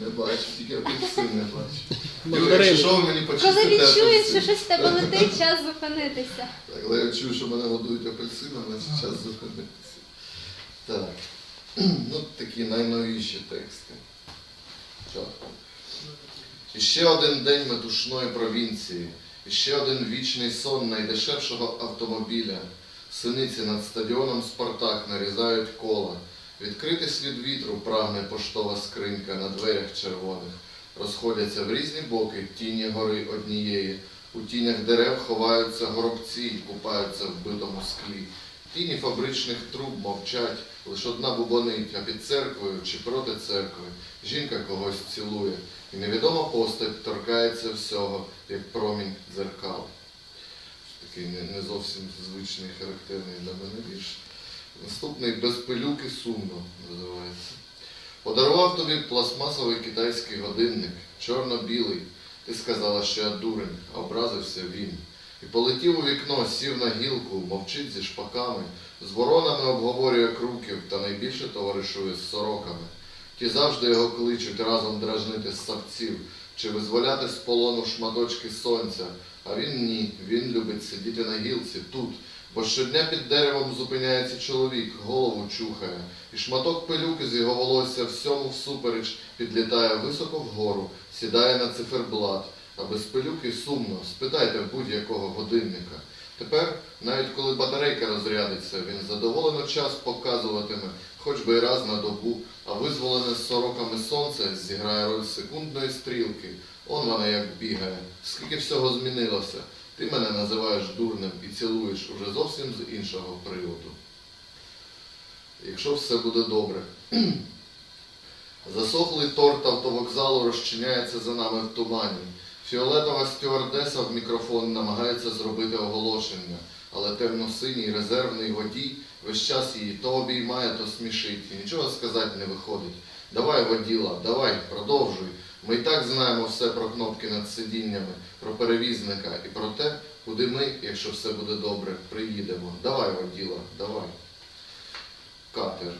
Не бачу, тільки апельсин не бачу. Мандарини. що ви мені Коли почистите відчуєш, що апельсин? щось в тебе летить, час зупинитися. Так, але я чую, що мене годують апельсином, значить час зупинитися. Так. Ну, такі найновіші тексти. Чітко. І ще один день метушної провінції, і ще один вічний сон найдешевшого автомобіля. Синиці над стадіоном Спартак нарізають кола. Відкритий слід вітру прагне поштова скринька на дверях червоних. Розходяться в різні боки тіні гори однієї. У тінях дерев ховаються горобці купаються в битому склі. Тіні фабричних труб мовчать, лиш одна бубонить, а під церквою чи проти церкви жінка когось цілує, і невідома постать торкається всього, як промінь дзеркал. Такий не зовсім звичний, характерний для мене вірш. Наступний без пилюки сумно називається. Подарував тобі пластмасовий китайський годинник, чорно-білий. Ти сказала, що я дурень, а образився він. І полетів у вікно, сів на гілку, мовчить зі шпаками, з воронами обговорює круків та найбільше товаришує з сороками. Ті завжди його кличуть разом дражнити з савців, чи визволяти з полону шматочки сонця. А він ні, він любить сидіти на гілці тут, бо щодня під деревом зупиняється чоловік, голову чухає, і шматок пилюки з його волосся всьому всупереч підлітає високо вгору, сідає на циферблат, а без пилюки сумно, спитайте будь-якого годинника. Тепер, навіть коли батарейка розрядиться, він задоволено час показуватиме, хоч би й раз на добу, а визволене з сороками сонце зіграє роль секундної стрілки. Он вона як бігає. Скільки всього змінилося. Ти мене називаєш дурним і цілуєш уже зовсім з іншого приводу. Якщо все буде добре. Засохлий торт автовокзалу розчиняється за нами в тумані. Фіолетова стюардеса в мікрофон намагається зробити оголошення, але темно-синій резервний водій весь час її то обіймає, то смішить, і нічого сказати не виходить. Давай, воділа, давай, продовжуй. Ми і так знаємо все про кнопки над сидіннями, про перевізника і про те, куди ми, якщо все буде добре, приїдемо. Давай, воділа, давай. Катер.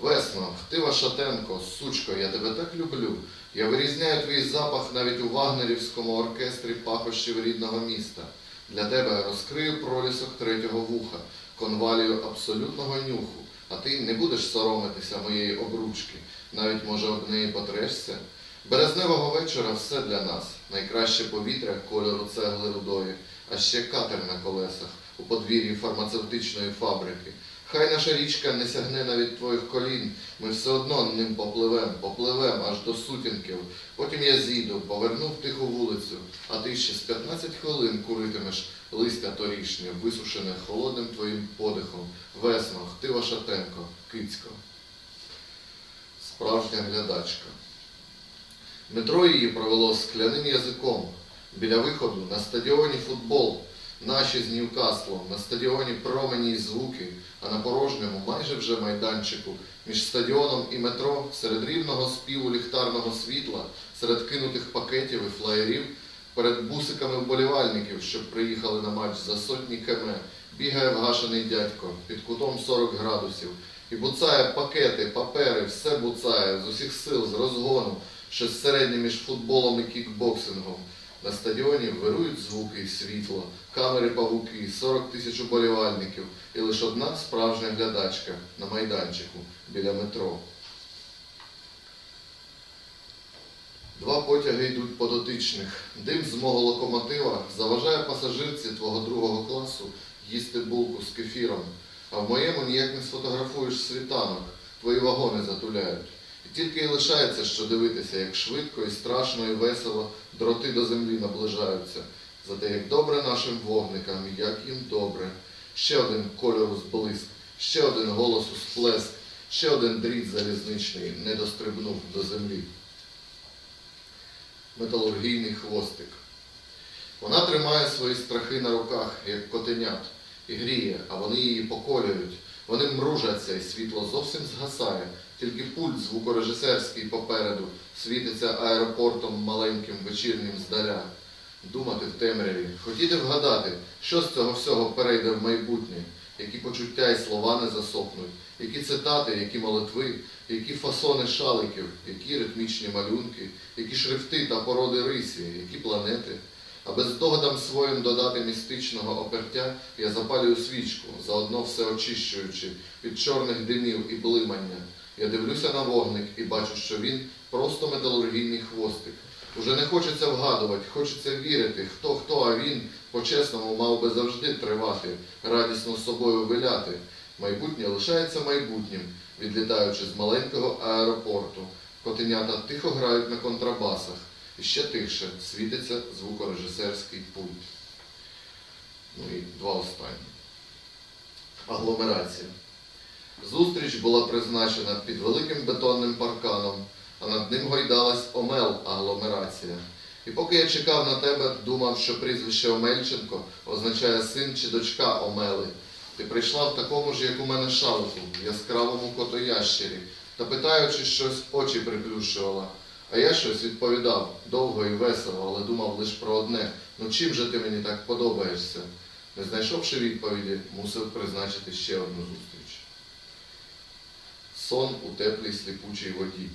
Весно, Хтива Шатенко, сучко, я тебе так люблю. Я вирізняю твій запах навіть у вагнерівському оркестрі пахощів рідного міста. Для тебе розкрию пролісок третього вуха, конвалію абсолютного нюху, а ти не будеш соромитися моєї обручки, навіть може об неї потрешся. Березневого вечора все для нас. Найкраще повітря кольору цегли рудої, а ще катер на колесах у подвір'ї фармацевтичної фабрики. Хай наша річка не сягне навіть твоїх колін, ми все одно ним попливем, попливем аж до сутінків. Потім я зійду, поверну в тиху вулицю, а ти ще з 15 хвилин куритимеш листя торішнє, висушене холодним твоїм подихом. Весно, Хтива Шатенко, Кицько. Справжня глядачка. Метро її провело скляним язиком. Біля виходу на стадіоні футбол. Наші з Ньюкаслом, на стадіоні промені й звуки, а на порожньому майже вже майданчику, між стадіоном і метро, серед рівного співу ліхтарного світла, серед кинутих пакетів і флаєрів, перед бусиками вболівальників, що приїхали на матч за сотні км, бігає вгашений дядько під кутом 40 градусів і буцає пакети, папери, все буцає з усіх сил, з розгону, щось середнє між футболом і кікбоксингом. На стадіоні вирують звуки і світло, камери павуки, 40 тисяч уболівальників і лише одна справжня глядачка на майданчику біля метро. Два потяги йдуть по дотичних. Дим з мого локомотива заважає пасажирці твого другого класу їсти булку з кефіром, а в моєму ніяк не сфотографуєш світанок, твої вагони затуляють. Тільки й лишається, що дивитися, як швидко і страшно і весело дроти до землі наближаються. Зате як добре нашим вогникам, як їм добре. Ще один кольору зблиск, ще один голосу сплеск, ще один дріт залізничний не дострибнув до землі. Металургійний хвостик. Вона тримає свої страхи на руках, як котенят, і гріє, а вони її поколюють. Вони мружаться, і світло зовсім згасає, тільки пульт звукорежисерський попереду світиться аеропортом маленьким вечірнім здаля. Думати в темряві, хотіти вгадати, що з цього всього перейде в майбутнє, які почуття і слова не засохнуть, які цитати, які молитви, які фасони шаликів, які ритмічні малюнки, які шрифти та породи рисі, які планети. А бездогадам своїм додати містичного опертя я запалюю свічку, заодно все очищуючи від чорних димів і блимання. Я дивлюся на вогник і бачу, що він просто металургійний хвостик. Уже не хочеться вгадувати, хочеться вірити, хто хто, а він по-чесному мав би завжди тривати, радісно з собою виляти. Майбутнє лишається майбутнім, відлітаючи з маленького аеропорту. Котенята тихо грають на контрабасах. Ще тихше світиться звукорежисерський пульт. Ну і два останні. Агломерація. Зустріч була призначена під великим бетонним парканом, а над ним гойдалась Омел агломерація. І поки я чекав на тебе, думав, що прізвище Омельченко означає син чи дочка Омели. Ти прийшла в такому ж, як у мене шалику, яскравому котоящері, та питаючи щось, очі приплющувала. А я щось відповідав довго і весело, але думав лише про одне. Ну чим же ти мені так подобаєшся? Не знайшовши відповіді, мусив призначити ще одну зустріч. Сон у теплій сліпучій воді.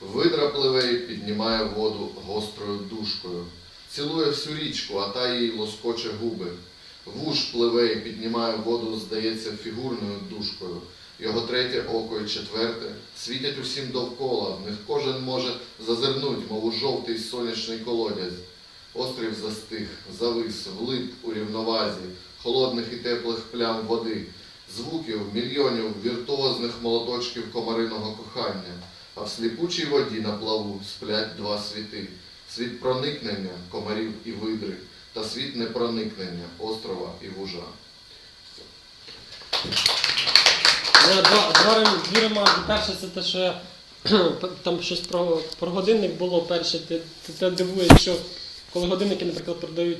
Видра пливе і піднімає воду гострою дужкою. Цілує всю річку, а та їй лоскоче губи. Вуж пливе і піднімає воду, здається, фігурною дужкою. Його третє око і четверте світять усім довкола, в них кожен може зазирнуть, мов у жовтий сонячний колодязь. Острів застиг, завис, влип у рівновазі, холодних і теплих плям води, звуків, мільйонів віртуозних молоточків комариного кохання, а в сліпучій воді на плаву сплять два світи. Світ проникнення комарів і видри, та світ непроникнення острова і вужа. Два, два дві ремарки. Перше, це те, що там щось про, про годинник було перше. Ти, ти, ти дивуєш, що коли годинники, наприклад, продають